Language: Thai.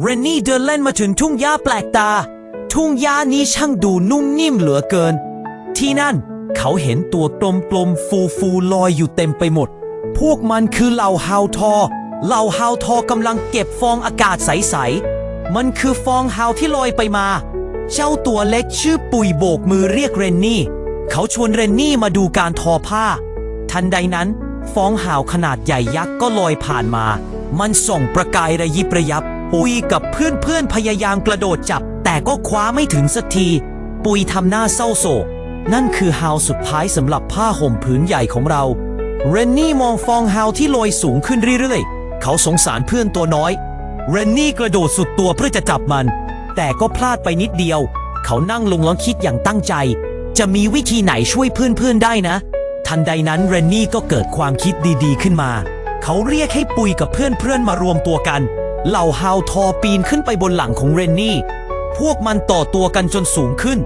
เรนนี่เดินเล่นมาถึงทุ่งหญ้าแปลกตา ทุ่งหญ้านี้ช่างดูนุ่มนิ่มเหลือเกิน ที่นั่นเขาเห็นตัวกลมๆฟูๆลอยอยู่เต็มไปหมด พวกมันคือเหล่าฮาวทอ เหล่าฮาวทอกำลังเก็บฟองอากาศใสๆ มันคือฟองฮาวที่ลอยไปมา เจ้าตัวเล็กชื่อปุยโบกมือเรียกเรนนี่ เขาชวนเรนนี่มาดูการทอผ้า ทันใดนั้น ฟองหาวขนาดใหญ่ยักษ์ก็ลอยผ่านมา มันส่องประกายระยิบระยับ ปุยกับเพื่อนๆพยายามกระโดดจับ แต่ก็คว้าไม่ถึงสักที ปุยทำหน้าเศร้าโศก นั่นคือฮาวสุดท้ายสำหรับผ้าห่มผืนใหญ่ของเรา เรนนี่มองฟองฮาวที่ลอยสูงขึ้นเรื่อยๆ เขาสงสารเพื่อนตัวน้อย เรนนี่กระโดดสุดตัวเพื่อจะจับมัน แต่ก็พลาดไปนิดเดียว เขานั่งลงแล้วคิดอย่างตั้งใจ จะมีวิธีไหนช่วยเพื่อนๆได้นะ ทันใดนั้นเรนนี่ก็เกิดความคิดดีๆขึ้นมา เขาเรียกให้ปุยกับเพื่อนๆมารวมตัวกัน เหล่าฮาวทอปีนขึ้นไปบนหลังของเรนนี่ พวกมันต่อตัวกันจนสูงขึ้น